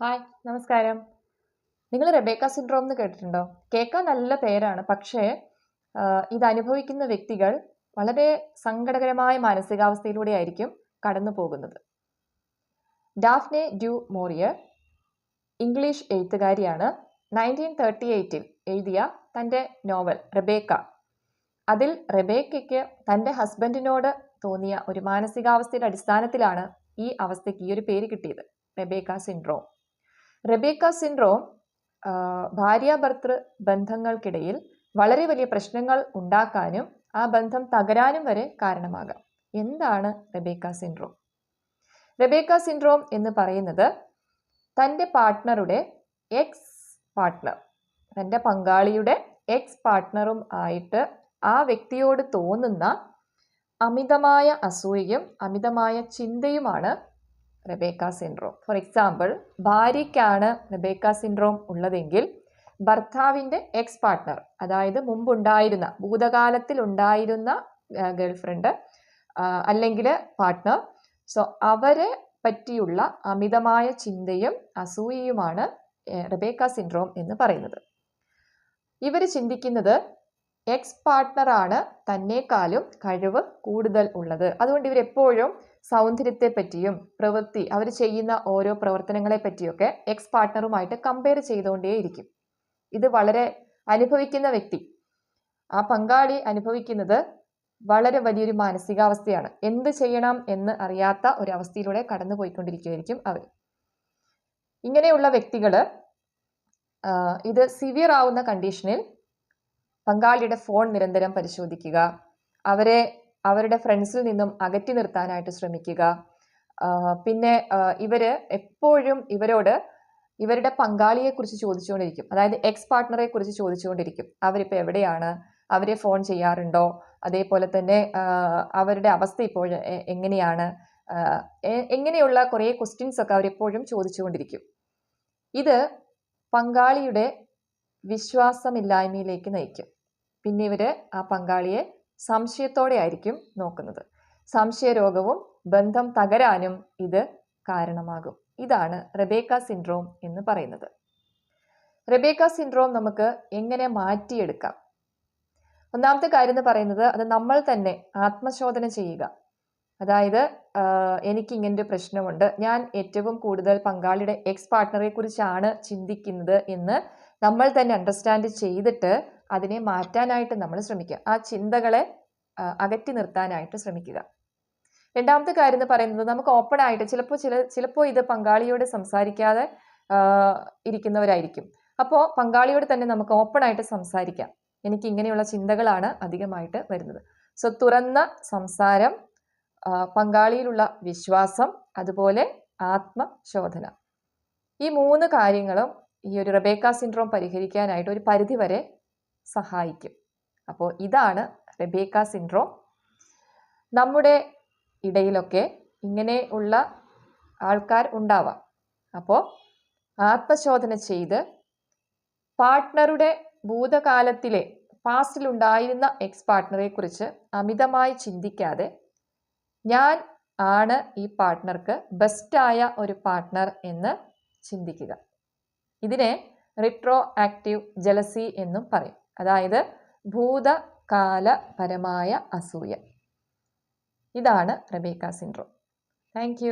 Hi നമസ്കാരം. നിങ്ങൾ Rebecca syndrome എന്ന് കേട്ടിട്ടുണ്ടോ? കേൾക്കാൻ നല്ല പേരാണ്. പക്ഷേ ഇത് അനുഭവിക്കുന്ന വ്യക്തികൾ വളരെ സങ്കടകരമായ മാനസികാവസ്ഥയിലൂടെ ആയിരിക്കും കടന്നു പോകുന്നത്. ഡാഫ്നെ ഡ്യൂ മോറിയർ ഇംഗ്ലീഷ് എഴുത്തുകാരിയാണ്. നയന്റീൻ തേർട്ടി എയ്റ്റിൽ എഴുതിയ തന്റെ നോവൽ റെബേക്ക. അതിൽ റെബേക്കയ്ക്ക് തന്റെ ഹസ്ബൻഡിനോട് തോന്നിയ ഒരു മാനസികാവസ്ഥയുടെ അടിസ്ഥാനത്തിലാണ് ഈ അവസ്ഥയ്ക്ക് ഈ ഒരു പേര് കിട്ടിയത്. Rebecca syndrome. റെബേക്ക സിൻഡ്രോം ഭാര്യ ഭാര്യാഭർത്തൃ ബന്ധങ്ങൾക്കിടയിൽ വളരെ വലിയ പ്രശ്നങ്ങൾ ഉണ്ടാക്കാനും ആ ബന്ധം തകരാനും വരെ കാരണമാകാം. എന്താണ് റെബേക്ക സിൻഡ്രോം? റെബേക്ക സിൻഡ്രോം എന്ന് പറയുന്നത് തന്റെ പാർട്ട്ണറുടെ എക്സ് പാർട്ട്ണർ തന്റെ പങ്കാളിയുടെ എക്സ് പാർട്ട്ണറും ആയിട്ട് ആ വ്യക്തിയോട് തോന്നുന്ന അമിതമായ അസൂയയും അമിതമായ ചിന്തയുമാണ് റെബേക്ക സിൻഡ്രോം. ഫോർ എക്സാമ്പിൾ ഭാര്യയ്ക്കാണ് റെബേക്ക സിൻഡ്രോം ഉള്ളതെങ്കിൽ ഭർത്താവിന്റെ എക്സ് പാർട്ട്ണർ അതായത് മുമ്പുണ്ടായിരുന്ന ഭൂതകാലത്തിൽ ഉണ്ടായിരുന്ന ഗേൾഫ്രണ്ട് അല്ലെങ്കിൽ പാർട്ട്ണർ സോ അവരെ പറ്റിയുള്ള അമിതമായ ചിന്തയും അസൂയയുമാണ് റബേക്ക സിൻഡ്രോം എന്ന് പറയുന്നത്. ഇവർ ചിന്തിക്കുന്നത് എക്സ് പാർട്ട്ണറാണ് തന്നെക്കാളും കഴിവ് കൂടുതൽ ഉള്ളത്. അതുകൊണ്ട് ഇവരെപ്പോഴും സൗന്ദര്യത്തെ പറ്റിയും പ്രവൃത്തി അവർ ചെയ്യുന്ന ഓരോ പ്രവർത്തനങ്ങളെ പറ്റിയൊക്കെ എക്സ് പാർട്ട്ണറുമായിട്ട് കമ്പയർ ചെയ്തുകൊണ്ടേയിരിക്കും ഇത് വളരെ അനുഭവിക്കുന്ന വ്യക്തി. ആ പങ്കാളി അനുഭവിക്കുന്നത് വളരെ വലിയൊരു മാനസികാവസ്ഥയാണ്. എന്ത് ചെയ്യണം എന്ന് അറിയാത്ത ഒരു അവസ്ഥയിലൂടെ കടന്നു പോയിക്കൊണ്ടിരിക്കുകയായിരിക്കും അവർ ഇങ്ങനെയുള്ള വ്യക്തികൾ ഇത് സിവിയർ ആവുന്ന കണ്ടീഷനിൽ പങ്കാളിയുടെ ഫോൺ നിരന്തരം പരിശോധിക്കുക. അവരെ അവരുടെ ഫ്രണ്ട്സിൽ നിന്നും അകറ്റി നിർത്താനായിട്ട് ശ്രമിക്കുക. പിന്നെ ഇവർ എപ്പോഴും ഇവരോട് ഇവരുടെ പങ്കാളിയെക്കുറിച്ച് ചോദിച്ചുകൊണ്ടിരിക്കും. അതായത് എക്സ് പാർട്ട്ണറെ കുറിച്ച് ചോദിച്ചുകൊണ്ടിരിക്കും. അവരിപ്പോൾ എവിടെയാണ്? അവരെ ഫോൺ ചെയ്യാറുണ്ടോ? അതേപോലെ തന്നെ അവരുടെ അവസ്ഥ ഇപ്പോൾ എങ്ങനെയാണ്? എങ്ങനെയുള്ള കുറേ ക്വസ്റ്റ്യൻസ് ഒക്കെ അവരെപ്പോഴും ചോദിച്ചുകൊണ്ടിരിക്കും. ഇത് പങ്കാളിയുടെ വിശ്വാസമില്ലായ്മയിലേക്ക് നയിക്കും. പിന്നെ ഇവർ ആ പങ്കാളിയെ സംശയത്തോടെ ആയിരിക്കും നോക്കുന്നത്. സംശയരോഗവും ബന്ധം തകരാനും ഇത് കാരണമാകും. ഇതാണ് റെബേക്ക സിൻഡ്രോം എന്ന് പറയുന്നത്. റെബേക്ക സിൻഡ്രോം നമുക്ക് എങ്ങനെ മാറ്റിയെടുക്കാം? ഒന്നാമത്തെ കാര്യം എന്ന് പറയുന്നത് അത് നമ്മൾ തന്നെ ആത്മശോധന ചെയ്യുക. അതായത് എനിക്ക് ഇങ്ങനെ ഒരു പ്രശ്നമുണ്ട്. ഞാൻ ഏറ്റവും കൂടുതൽ പങ്കാളിയുടെ എക്സ് പാർട്ട്ണറെ കുറിച്ചാണ് ചിന്തിക്കുന്നത് എന്ന് നമ്മൾ തന്നെ അണ്ടർസ്റ്റാൻഡ് ചെയ്തിട്ട് അതിനെ മാറ്റാനായിട്ട് നമ്മൾ ശ്രമിക്കുക. ആ ചിന്തകളെ അകറ്റി നിർത്താനായിട്ട് ശ്രമിക്കുക. രണ്ടാമത്തെ കാര്യം എന്ന് പറയുന്നത് നമുക്ക് ഓപ്പൺ ആയിട്ട് ചിലപ്പോൾ ചില ചിലപ്പോൾ ഇത് പങ്കാളിയോട് സംസാരിക്കാതെ ഇരിക്കുന്നവരായിരിക്കും. അപ്പോൾ പങ്കാളിയോട് തന്നെ നമുക്ക് ഓപ്പൺ ആയിട്ട് സംസാരിക്കാം. എനിക്ക് ഇങ്ങനെയുള്ള ചിന്തകളാണ് അധികമായിട്ട് വരുന്നത്. സോ തുറന്ന സംസാരം പങ്കാളിയിലുള്ള വിശ്വാസം അതുപോലെ ആത്മശോധന. ഈ മൂന്ന് കാര്യങ്ങളും ഈ ഒരു റബേക്ക സിൻഡ്രോം പരിഹരിക്കാനായിട്ട് ഒരു പരിധിവരെ സഹായിക്കും. അപ്പോൾ ഇതാണ് റെബേക്ക സിൻഡ്രോം. നമ്മുടെ ഇടയിലൊക്കെ ഇങ്ങനെ ഉള്ള ആൾക്കാർ ഉണ്ടാവാം. അപ്പോൾ ആത്മശോധന ചെയ്ത് പാർട്ട്ണറുടെ ഭൂതകാലത്തിലെ പാസ്റ്റിൽ ഉണ്ടായിരുന്ന എക്സ് പാർട്ട്ണറെ കുറിച്ച് അമിതമായി ചിന്തിക്കാതെ ഞാൻ ആണ് ഈ പാർട്ട്ണർക്ക് ബെസ്റ്റായ ഒരു പാർട്ട്ണർ എന്ന് ചിന്തിക്കുക. ഇതിനെ റിട്രോ ആക്റ്റീവ് ജലസി എന്നും പറയും. അതായത് ഭൂതകാലപരമായ അസൂയ. ഇതാണ് റബേക്ക സിൻഡ്രോം. താങ്ക്